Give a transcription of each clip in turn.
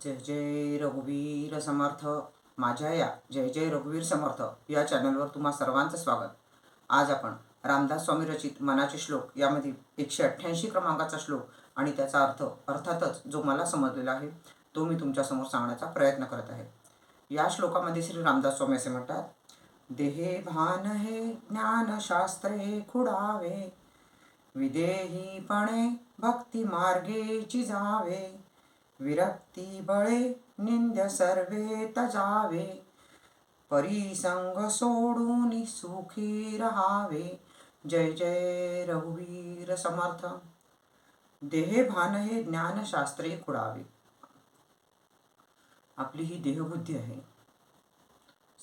जय जय रघुवीर समर्थ. माझ्या या जय जय रघुवीर समर्थ या चॅनलवर तुम्हा सर्वांचं स्वागत. आज आपण रामदास स्वामी रचित मनाचे श्लोक यामधील एकशे अठ्ठ्याऐंशी क्रमांकाचा श्लोक आणि त्याचा अर्थ अर्थातच जो मला समजलेला आहे तो मी तुमच्यासमोर सांगण्याचा प्रयत्न करत आहे. या श्लोकामध्ये श्री रामदास स्वामी असे म्हणतात देहे भान हे ज्ञानशास्त्रे खुडावे विदेहीपणे भक्ती मार्गेची जावे विरक्ती बळे निंद्य सर्वे तजावे परिसंग सोडून सुखी रहावे. जय जय रघुवीर समर्थ. देहे भान हे ज्ञानशास्त्रे खुडावे. आपली ही देहबुद्धी आहे.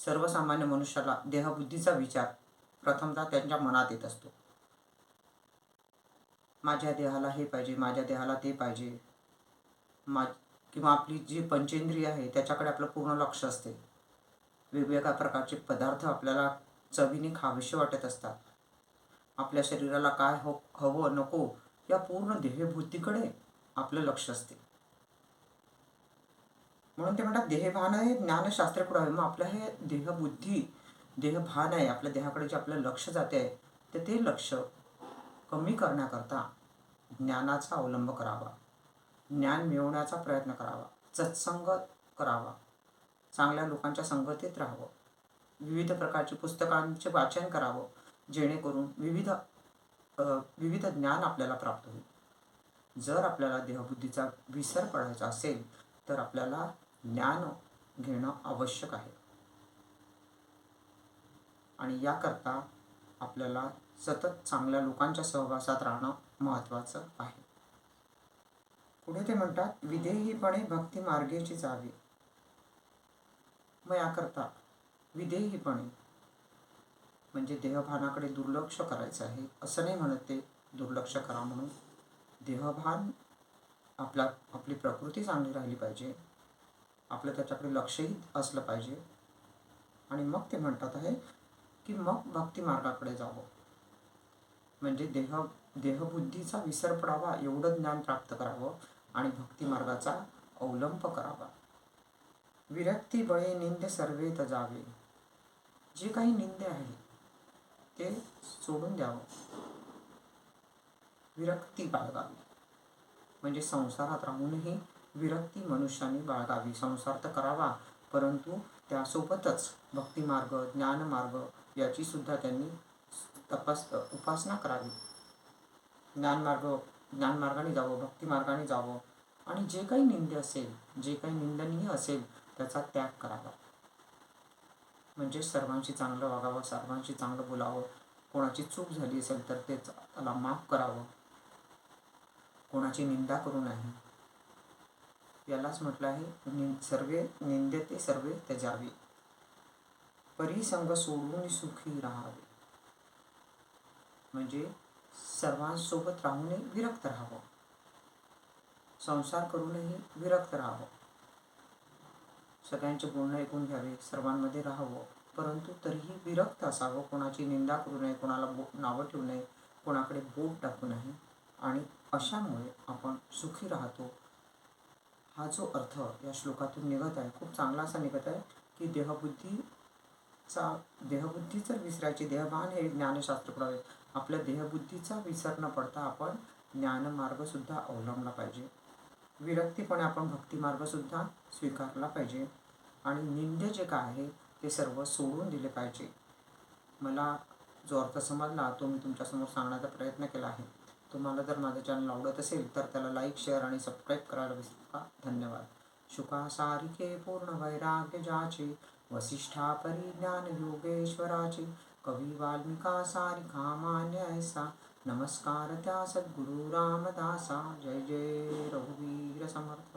सर्वसामान्य मनुष्याला देहबुद्धीचा विचार प्रथमतः त्यांच्या मनात येत असतो. माझ्या देहाला हे पाहिजे माझ्या देहाला ते पाहिजे. मा किंवा आपली जी पंचेंद्रिय आहे त्याच्याकडे आपलं पूर्ण लक्ष असते. वेगवेगळ्या प्रकारचे पदार्थ आपल्याला चवीने खावेसे वाटत असतात. आपल्या शरीराला काय हो हवं नको या पूर्ण देहबुद्धीकडे आपलं लक्ष असते. म्हणून ते म्हणतात देहभान हे ज्ञानशास्त्र पुढावे मग आपलं हे देहबुद्धी देहभान आहे. आपल्या देहाकडे जे आपलं लक्ष जाते आहे तर ते लक्ष कमी करण्याकरता ज्ञानाचा अवलंब करावा. ज्ञान मिळवण्याचा प्रयत्न करावा. सत्संग करावा. चांगल्या लोकांच्या संगतीत राहावं. विविध प्रकारची पुस्तकांचे वाचन करावं. जेणेकरून विविध विविध ज्ञान आपल्याला प्राप्त होईल. जर आपल्याला देहबुद्धीचा विसर पडायचा असेल तर आपल्याला ज्ञान घेणं आवश्यक आहे. आणि याकरता आपल्याला सतत चांगल्या लोकांच्या सहवासात राहणं महत्त्वाचं आहे. पुढे ते म्हणतात विधेहीपणे भक्ती मार्गेची जावी. मग याकरता विधेहीपणे म्हणजे देहभानाकडे दुर्लक्ष करायचं आहे असं नाही म्हणत ते दुर्लक्ष करा म्हणून. देहभान आपला आपली प्रकृती चांगली राहिली पाहिजे आपलं त्याच्याकडे लक्षही असलं पाहिजे. आणि मग ते म्हणतात आहे की मग भक्ती मार्गाकडे जावं. म्हणजे देह देहबुद्धीचा विसर पडावा एवढं ज्ञान प्राप्त करावं. आणि भक्तिमार्गाचा अवलंब करावा. विरक्ती बळे निंद सर्वे तजावे. जे काही निंदे आहे ते सोडून द्यावं. विरक्ती बाळगावी. म्हणजे संसारात राहूनही विरक्ती मनुष्याने बाळगावी. संसार तर करावा परंतु त्यासोबतच भक्तिमार्ग ज्ञानमार्ग याची सुद्धा त्यांनी तपास उपासना करावी. ज्ञानमार्ग ज्ञानमार्गाने जावं भक्तिमार्गाने जावं. आणि जे काही निंदे असेल जे काही निंदनीय असेल त्याचा त्याग करावा. म्हणजे सर्वांशी चांगलं वागावं सर्वांशी चांगलं बोलावं. कोणाची चूक झाली असेल तर ते त्याला माफ करावं. कोणाची निंदा करू नये. यालाच म्हटलं आहे नि सर्वे ते सर्वे त्याजावे. परिसंग सोडून सुखी राहावे. म्हणजे सर्वांसोबत राहूनही विरक्त राहावं. संसार करूनही विरक्त राहावं. सगळ्यांचे बोलणं ऐकून घ्यावे सर्वांमध्ये राहावं. परंतु तरीही विरक्त असावं. कोणाची निंदा करू नये कोणाला बो नावं ठेवू नये कोणाकडे बोट टाकू नये. आणि अशामुळे आपण सुखी राहतो. हा जो अर्थ या श्लोकातून निघत आहे खूप चांगला असा निघत आहे की देहबुद्धीचा देहबुद्धी जर विसरायची देहभान हे ज्ञानशास्त्र पुढावे आपल्या देहबुद्धीचा विसर न पडता आपण ज्ञानमार्गसुद्धा अवलंबला पाहिजे. विरक्तीपणे आपण भक्तिमार्गसुद्धा स्वीकारला पाहिजे. आणि निंदे जे काय आहे ते सर्व सोडून दिले पाहिजे. मला जो अर्थ समजला तो मी तुमच्यासमोर सांगण्याचा प्रयत्न केला आहे. तुम्हाला जर माझं चॅनल आवडत असेल तर त्याला लाईक शेअर आणि सबस्क्राईब करायला विसरू नका धन्यवाद. शुका सारिके पूर्ण वैराग्य जाचे. वसिष्ठा परिज्ञान योगेश्वराचे. कवी वाल्मिका सारिका मान्य ऐसा नमस्कार त्या सद्गुरु रामदासा जय जय रघुवीर समर्थ